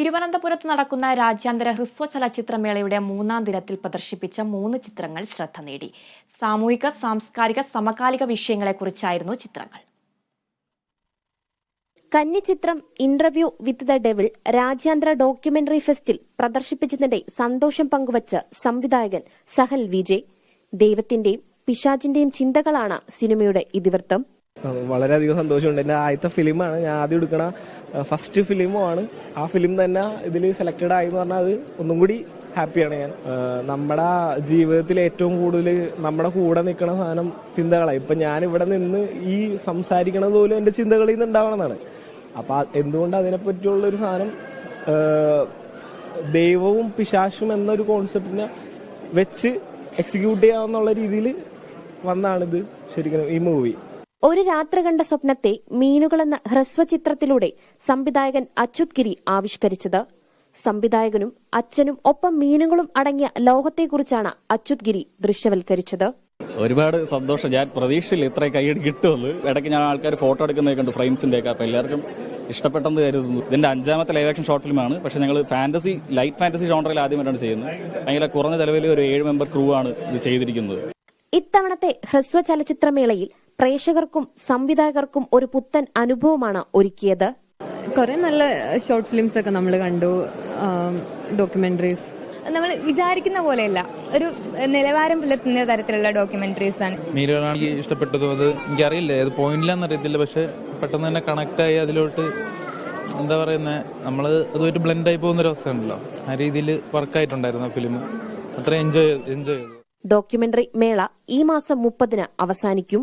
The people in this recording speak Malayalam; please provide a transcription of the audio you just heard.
തിരുവനന്തപുരത്ത് നടക്കുന്ന രാജ്യാന്തര ഹ്രസ്വ ചലച്ചിത്രമേളയുടെ മൂന്നാം ദിനത്തിൽ പ്രദർശിപ്പിച്ച മൂന്ന് ചിത്രങ്ങൾ ശ്രദ്ധ നേടി. സാമൂഹിക സാംസ്കാരിക സമകാലിക വിഷയങ്ങളെക്കുറിച്ചായിരുന്നു ചിത്രങ്ങൾ. കന്നിച്ചിത്രം ഇന്റർവ്യൂ വിത്ത് ദ ഡെവിൾ രാജ്യാന്തര ഡോക്യുമെന്ററി ഫെസ്റ്റിൽ പ്രദർശിപ്പിച്ചതിന്റെ സന്തോഷം പങ്കുവച്ച സംവിധായകൻ സഹൽ വിജയ് ദൈവത്തിന്റെയും പിശാചിന്റെയും ചിന്തകളാണ് സിനിമയുടെ ഇതിവൃത്തം. വളരെയധികം സന്തോഷമുണ്ട്. എന്റെ ആദ്യത്തെ ഫിലിമാണ്. ഞാൻ ആദ്യം എടുക്കണ ഫസ്റ്റ് ഫിലിമുമാണ്. ആ ഫിലിം തന്നെ ഇതിൽ സെലക്റ്റഡ് ആയി എന്ന് പറഞ്ഞാൽ അത് ഒന്നും കൂടി ഹാപ്പിയാണ് ഞാൻ. നമ്മുടെ ജീവിതത്തിൽ ഏറ്റവും കൂടുതൽ നമ്മുടെ കൂടെ നിൽക്കുന്ന സാധനം ചിന്തകളാണ് ഇപ്പം ഞാൻ ഇവിടെ നിന്ന് ഈ സംസാരിക്കണത് പോലും എന്റെ ചിന്തകളിൽ നിന്ന് ഉണ്ടാവണമെന്നാണ് അപ്പം എന്തുകൊണ്ട് അതിനെപ്പറ്റിയുള്ള ഒരു സാധനം ദൈവവും പിശാശും എന്നൊരു കോൺസെപ്റ്റിനെ വെച്ച് എക്സിക്യൂട്ട് ചെയ്യാവുന്ന രീതിയിൽ വന്നാണിത് ശരിക്കും ഈ മൂവി ഒരു രാത്രി കണ്ട സ്വപ്നത്തെ മീനുകളെന്ന ഹ്രസ്വ ചിത്രത്തിലൂടെ സംവിധായകൻ അച്യുത് ഗിരി ആവിഷ്കരിച്ചത്. സംവിധായകനും അച്ഛനും ഒപ്പം മീനുകളും അടങ്ങിയ ലോകത്തെക്കുറിച്ചാണ് അച്യുത് ഗിരി ദൃശ്യവൽക്കരിച്ചത്. ഒരുപാട് സന്തോഷം. ഞാൻ പ്രതീക്ഷയില്ല ഇത്രയും കൈയടി കിട്ടുമെന്ന്. ഇടയ്ക്ക് ഞാൻ ആൾക്കാർ ഫോട്ടോ എടുക്കുന്നത് കണ്ടു ഫ്രെയിംസിന്റെ ഒക്കെ. അപ്പൊ എല്ലാവർക്കും ഇഷ്ടപ്പെട്ടെന്ന് കരുതുന്നു. ഇതിന്റെ അഞ്ചാമത്തെ ലൈവ് ആക്ഷൻ ഷോർട്ട് ഫിലിമാണ് പക്ഷെ ഞങ്ങൾ ഫാന്റസി ലൈറ്റ് ഫാന്റസി ജോണറിൽ ആദ്യമായിട്ടാണ് ചെയ്യുന്നത്. ഭയങ്കര കുറഞ്ഞ ചെലവിൽ ഒരു ഏഴ് മെമ്പർ ക്രൂ ആണ് ഇത് ചെയ്തിരിക്കുന്നത്. ഇത്തവണത്തെ ഹ്രസ്വ ചലച്ചിത്രമേളയിൽ പ്രേക്ഷകർക്കും സംവിധായകർക്കും ഒരു പുത്തൻ അനുഭവമാണ് ഒരുക്കിയത്. കുറെ നല്ല ഷോർട്ട് ഫിലിംസ് ഒക്കെ നമ്മൾ കണ്ടു. ഡോക്യുമെന്ററീസ് നമ്മൾ വിചാരിക്കുന്ന പോലെയല്ല. ഒരു നിലവാരം പുലർത്തുന്ന തരത്തിലുള്ള ഡോക്യുമെന്ററീസ് ആണ്. എനിക്ക് ഇഷ്ടപ്പെട്ടതും അത് എനിക്കറിയില്ല. ഏത് പോയിന്റിലാന്ന് അറിയത്തില്ല. പക്ഷെ പെട്ടെന്ന് തന്നെ കണക്ട് ആയി അതിലോട്ട് എന്താ പറയുന്നത് നമ്മൾ അതുമായിട്ട് ബ്ലെൻഡ് ആയി പോകുന്ന ഒരു അവസ്ഥയുണ്ടല്ലോ ആ രീതിയിൽ വർക്കായിട്ടുണ്ടായിരുന്നു ആ ഫിലിം അത്ര എൻജോയ് എൻജോയ് ചെയ്തു. ഡോക്യുമെന്ററി മേള ഈ മാസം മുപ്പതിന് അവസാനിക്കും.